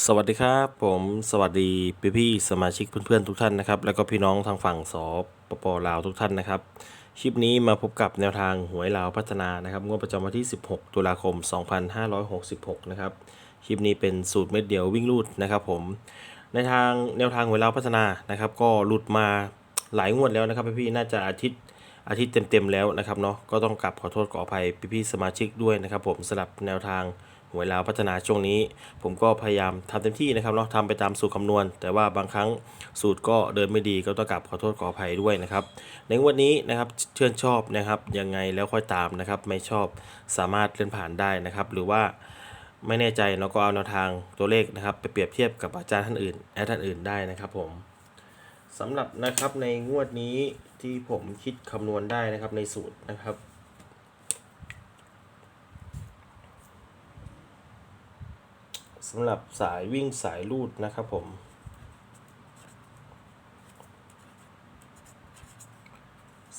สวัสดีครับ ผมสวัสดีพี่พี่สมาชิกเพื่อนๆทุกท่านนะครับ แล้วก็พี่น้องทางฝั่งสปปลาวทุกท่านนะครับคลิปนี้มาพบกับแนวทางหวยลาวพัฒนานะครับงวดประจำวันที่ 16 ตุลาคม 2566 นะครับคลิปนี้เป็นสูตรเม็ดเดียววิ่งรูดนะครับผมในทางแนวทางหวยลาวพัฒนานะครับ ก็หลุดมาหลายงวดแล้วนะครับพี่ๆน่าจะอาทิตย์อาทิตย์เต็มๆแล้วนะครับเนาะก็ต้องกลับขอโทษขออภัยพี่ๆสมาชิกด้วยนะครับ ผมสำหรับแนวทาง หวยลาวพัฒนาช่วงนี้ ผมก็พยายามทำเต็มที่นะครับเนาะทำไปตามสูตรคำนวณ แต่ว่าบางครั้งสูตรก็เดินไม่ดีก็ต้องกลับขอโทษขออภัยด้วยนะครับในงวดนี้นะครับเชื่อชอบนะครับยังไงแล้วค่อยตามนะครับไม่ชอบสามารถเลื่อนผ่านได้นะครับ หรือว่าไม่แน่ใจเราก็เอาแนวทางตัวเลขนะครับ ไปเปรียบเทียบกับอาจารย์ท่านอื่นแอดท่านอื่นได้นะครับผมสำหรับนะครับในงวดนี้ที่ผมคิดคำนวณได้นะครับในสูตรนะครับ สำหรับสายวิ่งสายลูดนะครับผม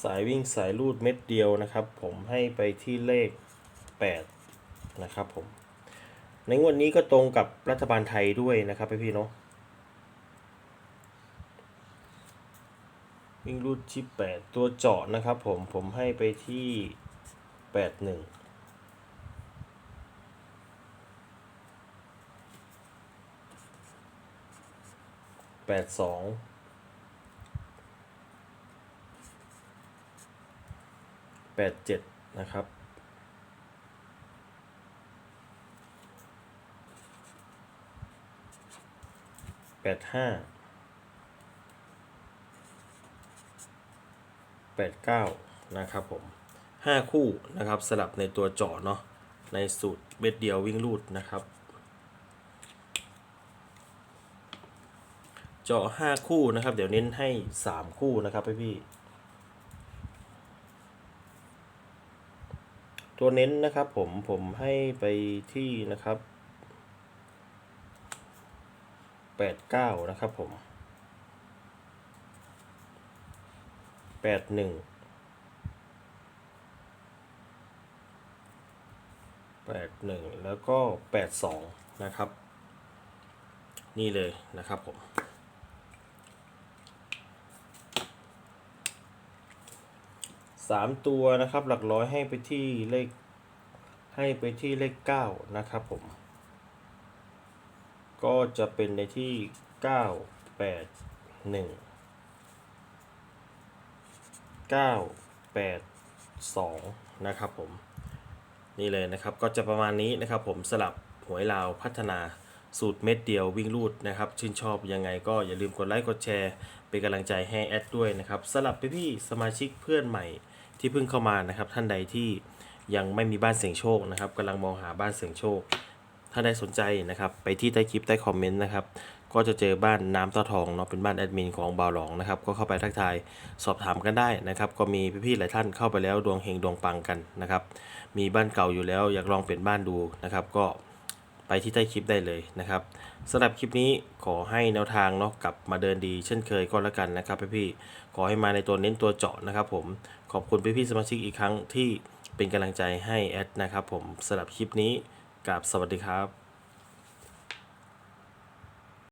สายวิ่งสายลูดเม็ดเดียวนะครับ ผมให้ไปที่เลข 8 นะครับผม ในงวดนี้ก็ตรงกับรัฐบาลไทยด้วยนะครับพี่ๆเนาะวิ่งรูดที่ 8 ตัวเจาะนะครับผมผมให้ไปที่ 81 แปดสองแปดเจ็ดนะครับแปดห้าแปดเก้านะครับผมห้าคู่นะครับสลับในตัวจาะเนาะในสูตรเม็ดเดียววิ่งลูดนะครับ เจาะห้าคู่นะครับ เดี๋ยวเน้นให้สามคู่นะครับพี่พี่ตัวเน้นนะครับผมผมให้ไปที่นะครับแปดเก้านะครับผมแปดหนึ่งแปดหนึ่งแล้วก็แปดสองนะครับ นี่เลยนะครับผม สามตัวนะครับ หลักร้อยให้ไปที่เลขให้ไปที่เลขเก้านะครับผม ก็จะเป็นในที่เก้าแปดหนึ่งเก้าแปดสองนะครับผม นี่เลยนะครับก็จะประมาณนี้นะครับผมสลับหวยลาวพัฒนาสูตรเม็ดเดียววิ่งรูดนะครับ ชื่นชอบยังไงก็อย่าลืมกดไลค์กดแชร์ เป็นกำลังใจให้แอดด้วยนะครับสลับไปพี่สมาชิกเพื่อนใหม่ ที่เพิ่งเข้ามานะครับ ท่านใดที่ยังไม่มีบ้านเสียงโชคนะครับกำลังมองหาบ้านเสียงโชค ถ้าได้สนใจนะครับ ไปที่ใต้คลิปใต้คอมเมนต์นะครับ ก็จะเจอบ้านน้ำตาทองเนาะเป็นบ้านแอดมินของบาวหลองนะครับ ก็เข้าไปทักทายสอบถามกันได้นะครับ ก็มีพี่ๆหลายท่านเข้าไปแล้วดวงเฮงดวงปังกันนะครับ มีบ้านเก่าอยู่แล้วอยากลองเปลี่ยนบ้านดูนะครับ ก็ ไปที่ใต้คลิปได้เลยนะครับสำหรับคลิปนี้ขอให้แนวทางเนาะกลับมาเดินดีเช่นเคยก็แล้วกันนะครับพี่ๆขอให้มาในตัวเน้นตัวเจาะนะครับผมขอบคุณพี่ๆสมาชิกอีกครั้งที่เป็นกำลังใจให้แอดนะครับผมสำหรับคลิปนี้กับสวัสดีครับ